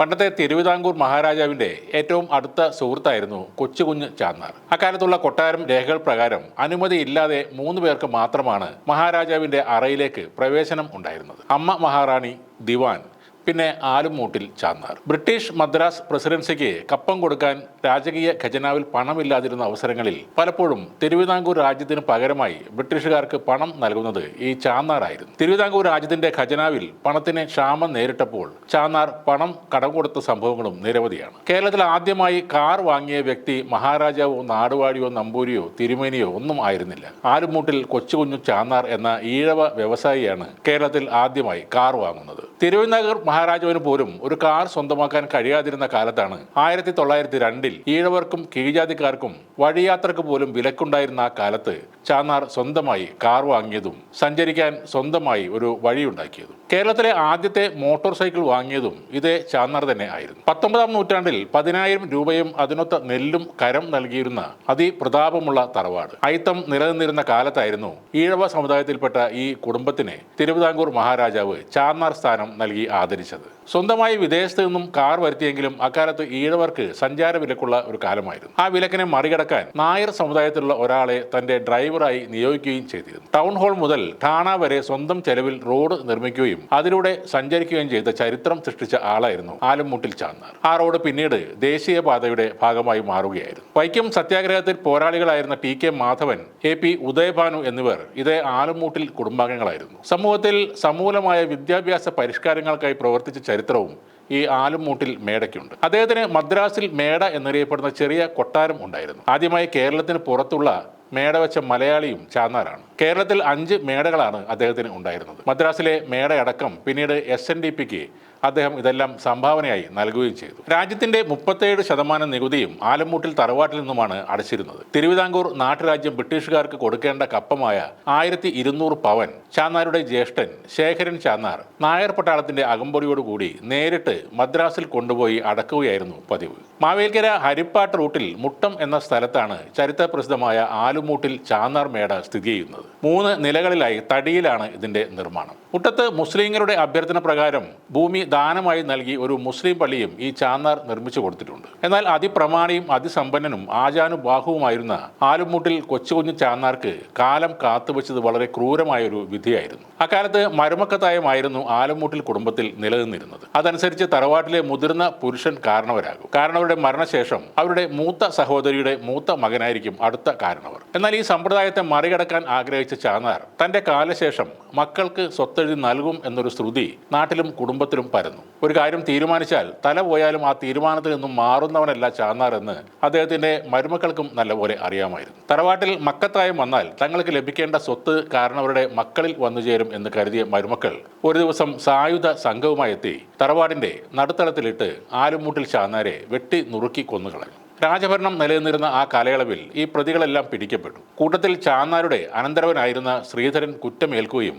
പണ്ടത്തെ തിരുവിതാംകൂർ മഹാരാജാവിന്റെ ഏറ്റവും അടുത്ത സുഹൃത്തായിരുന്നു കൊച്ചുകുഞ്ഞ് ചാന്നാർ. അക്കാലത്തുള്ള കൊട്ടാരം രേഖകൾ പ്രകാരം അനുമതിയില്ലാതെ മൂന്ന് പേർക്ക് മാത്രമാണ് മഹാരാജാവിന്റെ അറയിലേക്ക് പ്രവേശനം ഉണ്ടായിരുന്നത്. അമ്മ മഹാറാണി ദിവാൻ പിന്നെ ആലുമൂട്ടിൽ ചാന്നാർ. ബ്രിട്ടീഷ് മദ്രാസ് പ്രസിഡൻസിക്ക് കപ്പം കൊടുക്കാൻ രാജകീയ ഖജനാവിൽ പണമില്ലാതിരുന്ന അവസരങ്ങളിൽ പലപ്പോഴും തിരുവിതാംകൂർ രാജ്യത്തിന് പകരമായി ബ്രിട്ടീഷുകാർക്ക് പണം നൽകുന്നത് ഈ ചാന്നാറായിരുന്നു. തിരുവിതാംകൂർ രാജ്യത്തിന്റെ ഖജനാവിൽ പണത്തിന് ക്ഷാമം നേരിട്ടപ്പോൾ ചാന്നാർ പണം കടം കൊടുത്ത സംഭവങ്ങളും നിരവധിയാണ്. കേരളത്തിൽ ആദ്യമായി കാർ വാങ്ങിയ വ്യക്തി മഹാരാജാവോ നാടുവാടിയോ നമ്പൂരിയോ തിരുമേനിയോ ഒന്നും ആയിരുന്നില്ല. ആലുമൂട്ടിൽ കൊച്ചുകുഞ്ഞു ചാന്നാർ എന്ന ഈഴവ വ്യവസായിയാണ് കേരളത്തിൽ ആദ്യമായി കാർ വാങ്ങുന്നത്. തിരുവിതാംകൂർ മഹാരാജാവിന് പോലും ഒരു കാർ സ്വന്തമാക്കാൻ കഴിയാതിരുന്ന കാലത്താണ് ആയിരത്തി തൊള്ളായിരത്തി രണ്ടിൽ ഈഴവർക്കും കീഴ്ജാതിക്കാർക്കും വഴിയാത്രക്ക് പോലും വിലക്കുണ്ടായിരുന്ന ആ കാലത്ത് ചാന്നാർ സ്വന്തമായി കാർ വാങ്ങിയതും സഞ്ചരിക്കാൻ സ്വന്തമായി ഒരു വഴിയുണ്ടാക്കിയതും. കേരളത്തിലെ ആദ്യത്തെ മോട്ടോർ സൈക്കിൾ വാങ്ങിയതും ഇതേ ചാന്നാർ തന്നെ ആയിരുന്നു. പത്തൊമ്പതാം നൂറ്റാണ്ടിൽ പതിനായിരം രൂപയും അതിനൊത്ത നെല്ലും കരം നൽകിയിരുന്ന അതിപ്രതാപമുള്ള തറവാട്. അയിത്തം നിലനിന്നിരുന്ന കാലത്തായിരുന്നു ഈഴവ സമുദായത്തിൽപ്പെട്ട ഈ കുടുംബത്തിന് തിരുവിതാംകൂർ മഹാരാജാവ് ചാന്നാർ സ്ഥാനം നൽകി ആദരിച്ചത്. സ്വന്തമായി വിദേശത്ത് നിന്നും കാർ വരുത്തിയെങ്കിലും അക്കാലത്ത് ഈഴവർക്ക് സഞ്ചാര വിലക്കുള്ള ഒരു കാലമായിരുന്നു. ആ വിലക്കിനെ മറികടക്കാൻ നായർ സമുദായത്തിലുള്ള ഒരാളെ തന്റെ ഡ്രൈവറായി നിയോഗിക്കുകയും ചെയ്തിരുന്നു. ടൗൺ ഹാൾ മുതൽ ഠാണ വരെ സ്വന്തം ചെലവിൽ റോഡ് നിർമ്മിക്കുകയും അതിലൂടെ സഞ്ചരിക്കുകയും ചെയ്ത ചരിത്രം സൃഷ്ടിച്ച ആളായിരുന്നു ആലുംമുട്ടിൽ ചാന്നാർ. ആ റോഡ് പിന്നീട് ദേശീയപാതയുടെ ഭാഗമായി മാറുകയായിരുന്നു. വൈക്കം സത്യാഗ്രഹത്തിൽ പോരാളികളായിരുന്ന T K Madhavan A P Udayabhanu എന്നിവർ ഇതേ ആലുംമൂട്ടിൽ കുടുംബാംഗങ്ങളായിരുന്നു. സമൂഹത്തിൽ സമൂലമായ വിദ്യാഭ്യാസ പരിഷ്കാരങ്ങൾക്കായി പ്രവർത്തിച്ച ചരിത്രവും ഈ ആലുംമൂട്ടിൽ മേടയ്ക്കുണ്ട്. അദ്ദേഹത്തിന് മദ്രാസിൽ മേട എന്നറിയപ്പെടുന്ന ചെറിയ കൊട്ടാരം ഉണ്ടായിരുന്നു. ആദ്യമായി കേരളത്തിന് പുറത്തുള്ള മേട വെച്ച മലയാളിയും ചാന്നാറാണ് കേരളത്തിൽ അഞ്ച് മേടകളാണ് അദ്ദേഹത്തിന് ഉണ്ടായിരുന്നത്. മദ്രാസിലെ മേടയടക്കം പിന്നീട് എസ് എൻ ഡി പിക്ക് അദ്ദേഹം ഇതെല്ലാം സംഭാവനയായി നൽകുകയും ചെയ്തു. രാജ്യത്തിന്റെ മുപ്പത്തേഴ് ശതമാനം നികുതിയും ആലമ്മൂട്ടിൽ തറവാട്ടിൽ നിന്നുമാണ് അടച്ചിരുന്നത്. തിരുവിതാംകൂർ നാട്ടുരാജ്യം ബ്രിട്ടീഷുകാർക്ക് കൊടുക്കേണ്ട കപ്പമായ ആയിരത്തി ഇരുന്നൂറ് പവൻ ചാന്നാരുടെ ജ്യേഷ്ഠൻ ശേഖരൻ ചാന്നാർ നായർ പട്ടാളത്തിന്റെ അകമ്പടിയോടുകൂടി നേരിട്ട് മദ്രാസിൽ കൊണ്ടുപോയി അടക്കുകയായിരുന്നു പതിവ്. മാവേൽക്കര ഹരിപ്പാട്ട് റൂട്ടിൽ മുട്ടം എന്ന സ്ഥലത്താണ് ചരിത്ര പ്രസിദ്ധമായ ആലുമൂട്ടിൽ ചാന്നാർ മേട സ്ഥിതി ചെയ്യുന്നത്. മൂന്ന് നിലകളിലായി തടിയിലാണ് ഇതിന്റെ നിർമ്മാണം. മുട്ടത്ത് മുസ്ലിങ്ങളുടെ അഭ്യർത്ഥന പ്രകാരം ഭൂമി ദാനമായി നൽകി ഒരു മുസ്ലിം പള്ളിയും ഈ ചാന്നാർ നിർമ്മിച്ചു കൊടുത്തിട്ടുണ്ട്. എന്നാൽ അതിപ്രമാണിയും അതിസമ്പന്നനും ആചാനുബാഹുവുമായിരുന്ന ആലുമൂട്ടിൽ കൊച്ചുകുഞ്ഞു ചാന്നാർക്ക് കാലം കാത്തുവച്ചത് വളരെ ക്രൂരമായ ഒരു വിധിയായിരുന്നു. അക്കാലത്ത് മരുമക്കത്തായമായിരുന്നു ആലുമൂട്ടിൽ കുടുംബത്തിൽ നിലനിന്നിരുന്നത്. അതനുസരിച്ച് തറവാട്ടിലെ മുതിർന്ന പുരുഷൻ കാരണവരാകും. കാരണവരുടെ മരണശേഷം അവരുടെ മൂത്ത സഹോദരിയുടെ മൂത്ത മകനായിരിക്കും അടുത്ത കാരണവർ. എന്നാൽ ഈ സമ്പ്രദായത്തെ മറികടക്കാൻ ആഗ്രഹിച്ച ചാന്നാർ തന്റെ കാലശേഷം മക്കൾക്ക് സ്വത്തെഴുതി നൽകും എന്നൊരു ശ്രുതി നാട്ടിലും കുടുംബത്തിലും പരന്നു. ഒരു കാര്യം തീരുമാനിച്ചാൽ തല പോയാലും ആ തീരുമാനത്തിൽ നിന്നും മാറുന്നവനല്ല ചാന്നാർ എന്ന് അദ്ദേഹത്തിന്റെ മരുമക്കൾക്കും നല്ലപോലെ അറിയാമായിരുന്നു. തറവാട്ടിൽ മക്കത്തായം വന്നാൽ തങ്ങൾക്ക് ലഭിക്കേണ്ട സ്വത്ത് കാരണവരുടെ മക്കളിൽ വന്നു ചേരും എന്ന് കരുതിയ മരുമക്കൾ ഒരു ദിവസം സായുധ സംഘവുമായി എത്തി തറവാടിന്റെ നടുത്തളത്തിലിട്ട് ആലുമൂട്ടിൽ ചാന്നാരെ വെട്ടി നുറുക്കി കൊന്നുകളഞ്ഞു. രാജഭരണം നിലനിന്നിരുന്ന ആ കാലയളവിൽ ഈ പ്രതികളെല്ലാം പിടിക്കപ്പെട്ടു. കൂട്ടത്തിൽ ചാന്നാരുടെ അനന്തരവനായിരുന്ന ശ്രീധരൻ കുറ്റമേൽക്കുകയും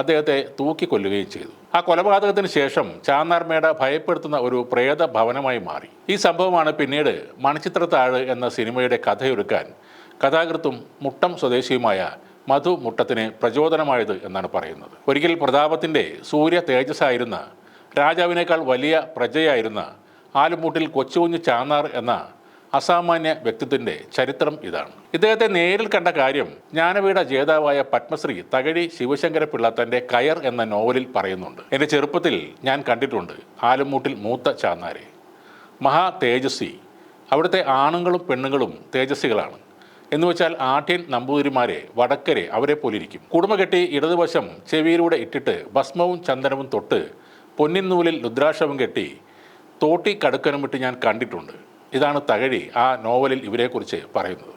അദ്ദേഹത്തെ തൂക്കിക്കൊല്ലുകയും ചെയ്തു. ആ കൊലപാതകത്തിന് ശേഷം ചാന്നാർമേട ഭയപ്പെടുത്തുന്ന ഒരു പ്രേത ഭവനമായി മാറി. ഈ സംഭവമാണ് പിന്നീട് മണിച്ചിത്രത്താഴ് എന്ന സിനിമയുടെ കഥയൊരുക്കാൻ കഥാകൃത്തും മുട്ടം സ്വദേശിയുമായ മധു മുട്ടത്തിന് പ്രചോദനമായത് എന്നാണ് പറയുന്നത്. ഒരിക്കൽ പ്രതാപത്തിന്റെ സൂര്യ തേജസ്സായിരുന്ന രാജാവിനേക്കാൾ വലിയ പ്രജയായിരുന്ന ആലുമൂട്ടിൽ കൊച്ചുകുഞ്ഞ് ചാന്നാർ എന്ന അസാമാന്യ വ്യക്തിത്വത്തിന്റെ ചരിത്രം ഇതാണ്. ഇദ്ദേഹത്തെ നേരിൽ കണ്ട കാര്യം ജ്ഞാനപീഠ ജേതാവായ പത്മശ്രീ തകഴി ശിവശങ്കരപിള്ള തന്റെ കയർ എന്ന നോവലിൽ പറയുന്നുണ്ട്. എന്റെ ചെറുപ്പത്തിൽ ഞാൻ കണ്ടിട്ടുണ്ട് ആലുമൂട്ടിൽ മൂത്ത ചാന്നാരെ. മഹാ തേജസ്വി. അവിടുത്തെ ആണുങ്ങളും പെണ്ണുങ്ങളും തേജസ്വികളാണ്. എന്ന് വെച്ചാൽ ആട്യൻ നമ്പൂതിരിമാരെ വടക്കരെ അവരെ പോലിരിക്കും. കുടുംബ കെട്ടി ഇടതുവശം ചെവിയിലൂടെ ഇട്ടിട്ട് ഭസ്മവും ചന്ദനവും തൊട്ട് പൊന്നിൻ നൂലിൽ രുദ്രാക്ഷവും കെട്ടി തോട്ടി കടുക്കനും ഞാൻ കണ്ടിട്ടുണ്ട്. ഇതാണ് തകഴി ആ നോവലിൽ ഇവരെക്കുറിച്ച് പറയുന്നത്.